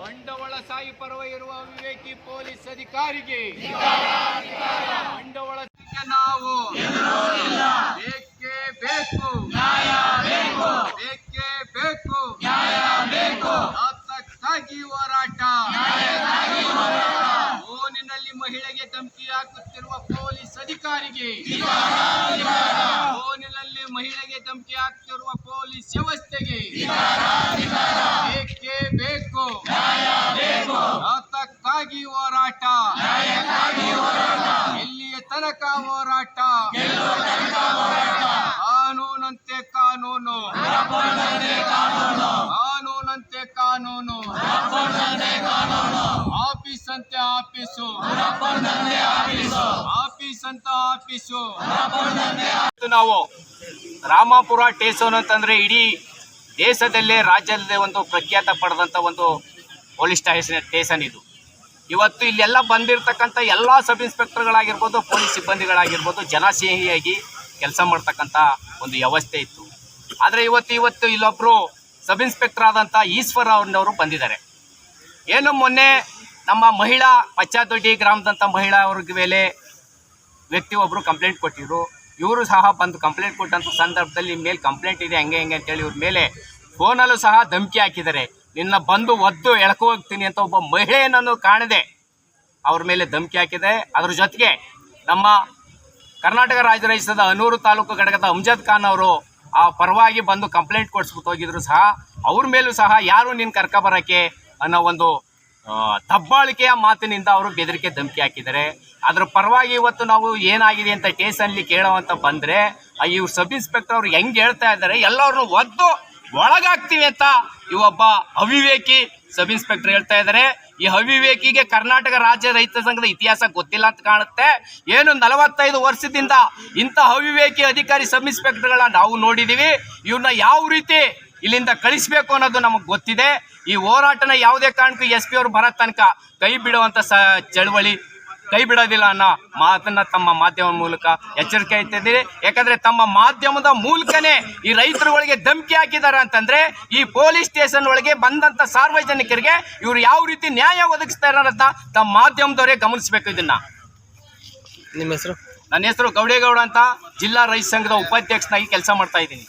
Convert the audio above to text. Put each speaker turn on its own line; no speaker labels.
ಬಂಡವಾಳ ಸಾಯಿ ಪರ್ವ ಇರುವ ವಿವೇಕಿ ಪೊಲೀಸ್ ಅಧಿಕಾರಿಗೆ. ಬಂಡವಾಳ ನಾವು ಬೇಕೇ ಬೇಕು ಬೇಕೇ ಬೇಕು ಅದಕ್ಕಾಗಿ ಹೋರಾಟ ಫೋನಿನಲ್ಲಿ ಮಹಿಳೆಗೆ ಧಮಕಿ ಹಾಕುತ್ತಿರುವ ಪೊಲೀಸ್ ಅಧಿಕಾರಿಗೆ. ಫೋನಿನಲ್ಲಿ ಮಹಿಳೆಗೆ ಧಮಕಿ ಹಾಕುತ್ತಿರುವ ಪೊಲೀಸ್ ವ್ಯವಸ್ಥೆಗೆ. ಬೇಕೇ ಬೇಕು? ಅದಕ್ಕಾಗಿ ಹೋರಾಟ. ಎಲ್ಲಿಯ ತನಕ ಹೋರಾಟ? ಕಾನೂನಂತೆ ಕಾನೂನು. ಕಾನೂನಂತೆ ಕಾನೂನು. ಆಫೀಸ್ ಅಂತೆ ಆಫೀಸು ಆಫೀಸ್ ಅಂತ ಆಫೀಸು. ನಾವು ರಾಮಾಪುರ ಟೇಸೋನ್ ಅಂತಂದ್ರೆ ಇಡೀ ದೇಶದಲ್ಲೇ ರಾಜ್ಯದಲ್ಲೇ ಒಂದು ಪ್ರಖ್ಯಾತ ಪಡೆದಂಥ ಒಂದು ಪೊಲೀಸ್ ಸ್ಟೇಷನ್ ಸ್ಟೇಷನ್ ಇದು. ಇವತ್ತು ಇಲ್ಲೆಲ್ಲ ಬಂದಿರತಕ್ಕಂಥ ಎಲ್ಲ ಸಬ್ ಇನ್ಸ್ಪೆಕ್ಟರ್ಗಳಾಗಿರ್ಬೋದು, ಪೊಲೀಸ್ ಸಿಬ್ಬಂದಿಗಳಾಗಿರ್ಬೋದು, ಜನಸ್ನೇಹಿಯಾಗಿ ಕೆಲಸ ಮಾಡ್ತಕ್ಕಂಥ ಒಂದು ವ್ಯವಸ್ಥೆ ಇತ್ತು. ಆದರೆ ಇವತ್ತು ಇವತ್ತು ಇಲ್ಲೊಬ್ಬರು ಸಬ್ ಇನ್ಸ್ಪೆಕ್ಟರ್ ಆದಂಥ ಈಶ್ವರ ಅವ್ರನ್ನವರು ಬಂದಿದ್ದಾರೆ. ಏನು ಮೊನ್ನೆ ನಮ್ಮ ಮಹಿಳಾ ಪಚ್ಚಾದೊಡ್ಡಿ ಗ್ರಾಮದಂಥ ಮಹಿಳಾ ವರ್ಗ ಮೇಲೆ ವ್ಯಕ್ತಿ ಒಬ್ಬರು ಕಂಪ್ಲೇಂಟ್ ಕೊಟ್ಟಿದ್ರು. ಇವರು ಸಹ ಬಂದು ಕಂಪ್ಲೇಂಟ್ ಕೊಟ್ಟಂಥ ಸಂದರ್ಭದಲ್ಲಿ ಮೇಲೆ ಕಂಪ್ಲೇಂಟ್ ಇದೆ, ಹಂಗೆ ಹೆಂಗೆ ಅಂತೇಳಿ ಇವ್ರ ಮೇಲೆ ಫೋನಲ್ಲೂ ಸಹ ಧಮಕಿ ಹಾಕಿದ್ದಾರೆ. ನಿನ್ನ ಬಂದು ಒದ್ದು ಎಳ್ಕೊ ಹೋಗ್ತೀನಿ ಅಂತ ಒಬ್ಬ ಮಹಿಳೆಯನ್ನು ಕಾಣದೆ ಅವ್ರ ಮೇಲೆ ಧಮಕಿ ಹಾಕಿದೆ. ಅದ್ರ ಜೊತೆಗೆ ನಮ್ಮ ಕರ್ನಾಟಕ ರಾಜ್ಯ ರೈತದ ಅನೂರು ತಾಲೂಕು ಘಟಕದ ಅಮ್ಜದ್ ಖಾನ್ ಅವರು ಆ ಪರವಾಗಿ ಬಂದು ಕಂಪ್ಲೇಂಟ್ ಕೊಡಿಸ್ಬಿಟ್ಟು ಹೋಗಿದ್ರು ಸಹ. ಅವ್ರ ಮೇಲೂ ಸಹ ಯಾರು ನಿನ್ನ ಕರ್ಕ ಬರೋಕ್ಕೆ ಅನ್ನೋ ಒಂದು ಆ, ದಬ್ಬಾಳಿಕೆಯ ಮಾತಿನಿಂದ ಅವರು ಬೆದರಿಕೆ ಧಮಕಿ ಹಾಕಿದ್ದಾರೆ. ಅದ್ರ ಪರವಾಗಿ ಇವತ್ತು ನಾವು ಏನಾಗಿದೆ ಅಂತ ಕೇಸಲ್ಲಿ ಕೇಳೋವಂತ ಬಂದ್ರೆ ಇವ್ರು ಸಬ್ ಇನ್ಸ್ಪೆಕ್ಟರ್ ಅವರು ಹೆಂಗೆ ಹೇಳ್ತಾ ಇದ್ದಾರೆ ಎಲ್ಲರನ್ನು ಒದ್ದು ಒಳಗಾಗ್ತೀವಿ ಅಂತ ಇವೊಬ್ಬ ಅವಿವೇಕಿ ಸಬ್ ಇನ್ಸ್ಪೆಕ್ಟರ್ ಹೇಳ್ತಾ ಇದ್ದಾರೆ. ಈ ಅವಿವೇಕಿಗೆ ಕರ್ನಾಟಕ ರಾಜ್ಯ ರೈತ ಸಂಘದ ಇತಿಹಾಸ ಗೊತ್ತಿಲ್ಲ ಅಂತ ಕಾಣುತ್ತೆ. ಏನು ನಲವತ್ತೈದು ವರ್ಷದಿಂದ ಇಂಥ ಅವಿವೇಕಿ ಅಧಿಕಾರಿ ಸಬ್ ಇನ್ಸ್ಪೆಕ್ಟರ್ಗಳ ನಾವು ನೋಡಿದ್ದೀವಿ ಇವ್ರನ್ನ ಯಾವ ರೀತಿ ಇಲ್ಲಿಂದ ಕಳಿಸ್ಬೇಕು ಅನ್ನೋದು ನಮಗೆ ಗೊತ್ತಿದೆ. ಈ ಹೋರಾಟನ ಯಾವುದೇ ಕಾರಣಕ್ಕೂ ಎಸ್ ಪಿ ಅವರು ಬರೋ ತನಕ ಕೈ ಬಿಡುವಂಥ ಸ ಚಳವಳಿ ಕೈ ಬಿಡೋದಿಲ್ಲ ಅನ್ನೋ ಮಾತನ್ನ ತಮ್ಮ ಮಾಧ್ಯಮ ಮೂಲಕ ಎಚ್ಚರಿಕೆ ಇಟ್ಟಿದ್ದೀರಿ. ಯಾಕಂದ್ರೆ ತಮ್ಮ ಮಾಧ್ಯಮದ ಮೂಲಕನೇ ಈ ರೈತರುಗಳಿಗೆ ಧಮಕಿ ಹಾಕಿದ್ದಾರೆ ಅಂತಂದ್ರೆ ಈ ಪೊಲೀಸ್ ಸ್ಟೇಷನ್ ಒಳಗೆ ಬಂದಂತ ಸಾರ್ವಜನಿಕರಿಗೆ ಇವರು ಯಾವ ರೀತಿ ನ್ಯಾಯ ಒದಗಿಸ್ತಾರೆ ಅಂತ ತಮ್ಮ ಮಾಧ್ಯಮದವರೇ ಗಮನಿಸಬೇಕು ಇದನ್ನ.
ನಿಮ್ಮ ಹೆಸರು?
ನನ್ನ ಹೆಸರು ಗೌಡೇಗೌಡ ಅಂತ ಜಿಲ್ಲಾ ರೈತ ಸಂಘದ ಉಪಾಧ್ಯಕ್ಷನಾಗಿ ಕೆಲಸ ಮಾಡ್ತಾ ಇದ್ದೀನಿ.